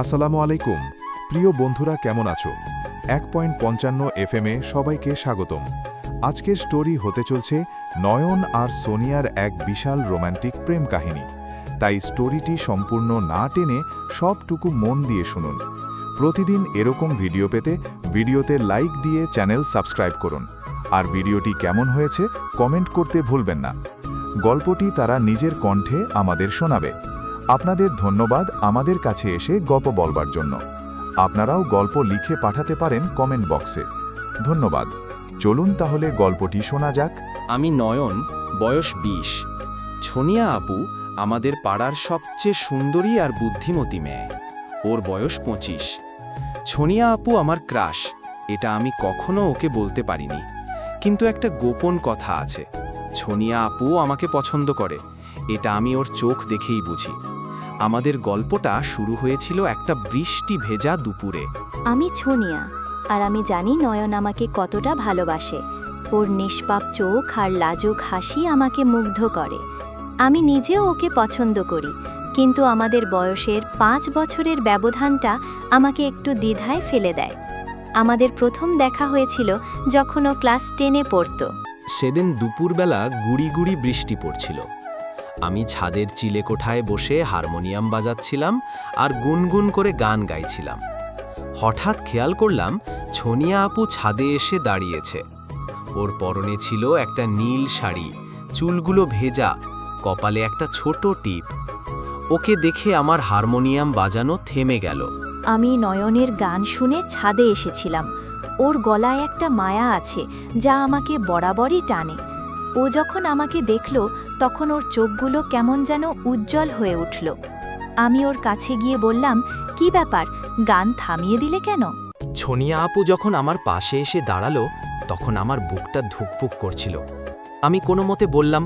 আসসালামু আলাইকুম। প্রিয় বন্ধুরা, কেমন আছো? এক পয়েন্ট পঞ্চান্ন এফএমে সবাইকে স্বাগতম। আজকের স্টোরি হতে চলছে নয়ন আর সোনিয়ার এক বিশাল রোম্যান্টিক প্রেম কাহিনী। তাই স্টোরিটি সম্পূর্ণ না টেনে সবটুকু মন দিয়ে শুনুন। প্রতিদিন এরকম ভিডিও পেতে ভিডিওতে লাইক দিয়ে চ্যানেল সাবস্ক্রাইব করুন। আর ভিডিওটি কেমন হয়েছে কমেন্ট করতে ভুলবেন না। গল্পটি তারা নিজের কণ্ঠে আমাদের শোনাবে। আপনাদের ধন্যবাদ আমাদের কাছে এসে গল্প বলবার জন্য। আপনারাও গল্প লিখে পাঠাতে পারেন কমেন্ট বক্সে। ধন্যবাদ। চলুন তাহলে গল্পটি শোনা যাক। আমি নয়ন, বয়স বিশ। ছনিয়া আপু আমাদের পাড়ার সবচেয়ে সুন্দরী আর বুদ্ধিমতী মেয়ে। ওর বয়স পঁচিশ। ছনিয়া আপু আমার ক্রাশ, এটা আমি কখনো ওকে বলতে পারিনি। কিন্তু একটা গোপন কথা আছে। ছনিয়া আপু আমাকে পছন্দ করে, এটা আমি ওর চোখ দেখেই বুঝি। আমাদের গল্পটা শুরু হয়েছিল একটা বৃষ্টি ভেজা দুপুরে। আমি ছনিয়া আর আমি জানি নয়ন আমাকে কতটা ভালোবাসে। ওর নিষ্পাপ চোখ আর লাজুক হাসি আমাকে মুগ্ধ করে। আমি নিজেও ওকে পছন্দ করি কিন্তু আমাদের বয়সের পাঁচ বছরের ব্যবধানটা আমাকে একটু দ্বিধায় ফেলে দেয়। আমাদের প্রথম দেখা হয়েছিল যখন ও ক্লাস টেনে পড়তো। সেদিন দুপুরবেলা গুড়ি গুড়ি বৃষ্টি পড়ছিল। আমি ছাদের চিলে কোঠায় বসে হারমোনিয়াম বাজাচ্ছিলাম আর গুনগুন করে গান গাইছিলাম। হঠাৎ খেয়াল করলাম ছনিয়া আপু ছাদে এসে দাঁড়িয়েছে। ওর পরনে ছিল একটা নীল শাড়ি, চুলগুলো ভেজা, কপালে একটা ছোট টিপ। ওকে দেখে আমার হারমোনিয়াম বাজানো থেমে গেল। আমি নয়নের গান শুনে ছাদে এসেছিলাম। ওর গলায় একটা মায়া আছে যা আমাকে বরাবরই টানে। ও যখন আমাকে দেখল তখন ওর চোখগুলো কেমন যেন উজ্জ্বল হয়ে উঠল। আমি ওর কাছে গিয়ে বললাম কি ব্যাপার? গান থামিয়ে দিলে কেন? ছনিয়া আপু যখন আমার পাশে এসে দাঁড়াল তখন আমার বুকটা ধুকপুক করছিল। আমি কোনো মতে বললাম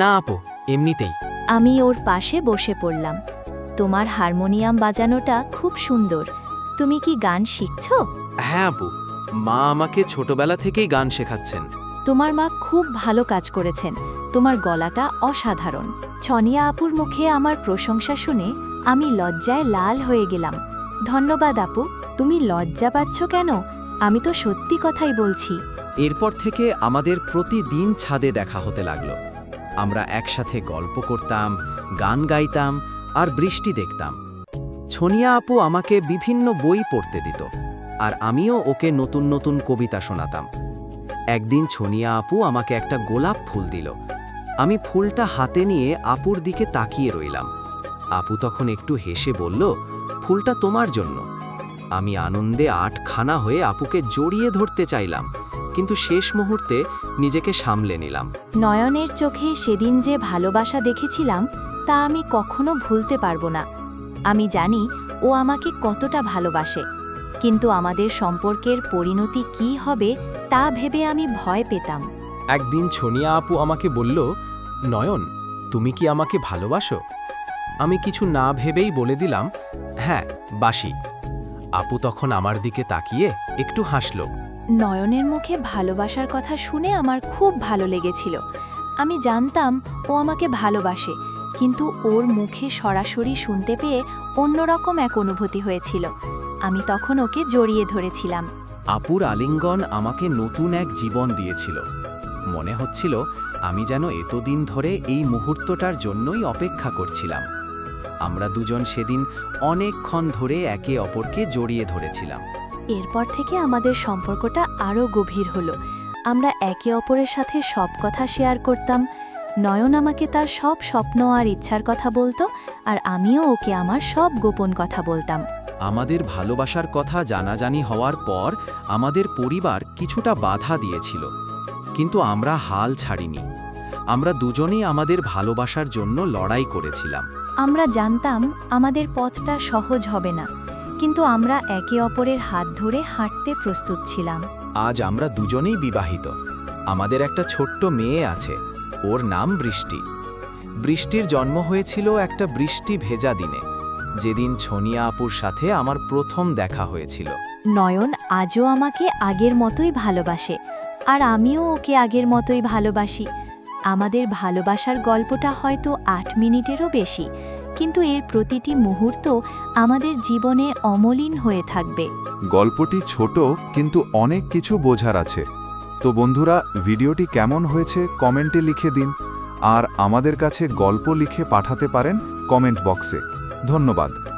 না আপু এমনিতেই। আমি ওর পাশে বসে পড়লাম। তোমার হারমোনিয়াম বাজানোটা খুব সুন্দর। তুমি কি গান শিখছ? হ্যাঁ আপু মা আমাকে ছোটবেলা থেকেই গান শেখাচ্ছেন। তোমার মা খুব ভালো কাজ করেছেন। তোমার গলাটা অসাধারণ। ছনিয়া আপুর মুখে আমার প্রশংসা শুনে আমি লজ্জায় লাল হয়ে গেলাম। ধন্যবাদ আপু, তুমি লজ্জা পাচ্ছ কেন? আমি তো সত্যি কথাই বলছি। এরপর থেকে আমাদের প্রতিদিন ছাদে দেখা হতে লাগল। আমরা একসাথে গল্প করতাম, গান গাইতাম আর বৃষ্টি দেখতাম। ছনিয়া আপু আমাকে বিভিন্ন বই পড়তে দিত আর আমিও ওকে নতুন নতুন কবিতা শোনাতাম। একদিন ছনিয়া আপু আমাকে একটা গোলাপ ফুল দিল। আমি ফুলটা হাতে নিয়ে আপুর দিকে তাকিয়ে রইলাম। আপু তখন একটু হেসে বলল, ফুলটা তোমার জন্য। আমি আনন্দে আটখানা হয়ে আপুকে জড়িয়ে ধরতে চাইলাম, কিন্তু শেষ মুহূর্তে নিজেকে সামলে নিলাম। নয়নের চোখে সেদিন যে ভালোবাসা দেখেছিলাম, তা আমি কখনো ভুলতে পারব না। আমি জানি ও আমাকে কতটা ভালোবাসে, কিন্তু আমাদের সম্পর্কের পরিণতি কি হবে তা ভেবে আমি ভয় পেতাম। একদিন ছনিয়া আপু আমাকে বলল নয়ন তুমি কি আমাকে ভালোবাসো? আমি কিছু না ভেবেই বলে দিলাম হ্যাঁ বাসি। আপু তখন আমার দিকে তাকিয়ে একটু হাসল। নয়নের মুখে ভালোবাসার কথা শুনে আমার খুব ভালো লেগেছিল। আমি জানতাম ও আমাকে ভালোবাসে কিন্তু ওর মুখে সরাসরি শুনতে পেয়ে অন্যরকম এক অনুভূতি হয়েছিল। আমি তখন ওকে জড়িয়ে ধরেছিলাম। আপুর আলিঙ্গন আমাকে নতুন এক জীবন দিয়েছিল। মনে হচ্ছিল আমি যেন এতদিন ধরে এই মুহূর্তটার জন্যই অপেক্ষা করছিলাম। আমরা দুজন সেদিন অনেকক্ষণ ধরে একে অপরকে জড়িয়ে ধরেছিলাম। এরপর থেকে আমাদের সম্পর্কটা আরও গভীর হলো। আমরা একে অপরের সাথে সব কথা শেয়ার করতাম। নয়ন আমাকে তার সব স্বপ্ন আর ইচ্ছার কথা বলতো আর আমিও ওকে আমার সব গোপন কথা বলতাম। আমাদের ভালোবাসার কথা জানাজানি হওয়ার পর আমাদের পরিবার কিছুটা বাধা দিয়েছিল। কিন্তু আমরা হাল ছাড়িনি। আমরা দুজনেই আমাদের ভালোবাসার জন্য লড়াই করেছিলাম। আমরা জানতাম আমাদের পথটা সহজ হবে না কিন্তু আমরা একে অপরের হাত ধরে হাঁটতে প্রস্তুত ছিলাম। আজ আমরা দুজনেই বিবাহিত। আমাদের একটা ছোট্ট মেয়ে আছে ওর নাম বৃষ্টি। বৃষ্টির জন্ম হয়েছিল একটা বৃষ্টি ভেজা দিনে। যেদিন ছনিয়া আপুর সাথে আমার প্রথম দেখা হয়েছিল। নয়ন আজও আমাকে আগের মতোই ভালোবাসে আর আমিও ওকে আগের মতোই ভালোবাসি। আমাদের ভালোবাসার গল্পটা হয়তো আট মিনিটেরও বেশি কিন্তু এর প্রতিটি মুহূর্ত আমাদের জীবনে অমলিন হয়ে থাকবে। গল্পটি ছোট কিন্তু অনেক কিছু বোঝার আছে। তো বন্ধুরা ভিডিওটি কেমন হয়েছে কমেন্টে লিখে দিন আর আমাদের কাছে গল্প লিখে পাঠাতে পারেন কমেন্ট বক্সে। ধন্যবাদ।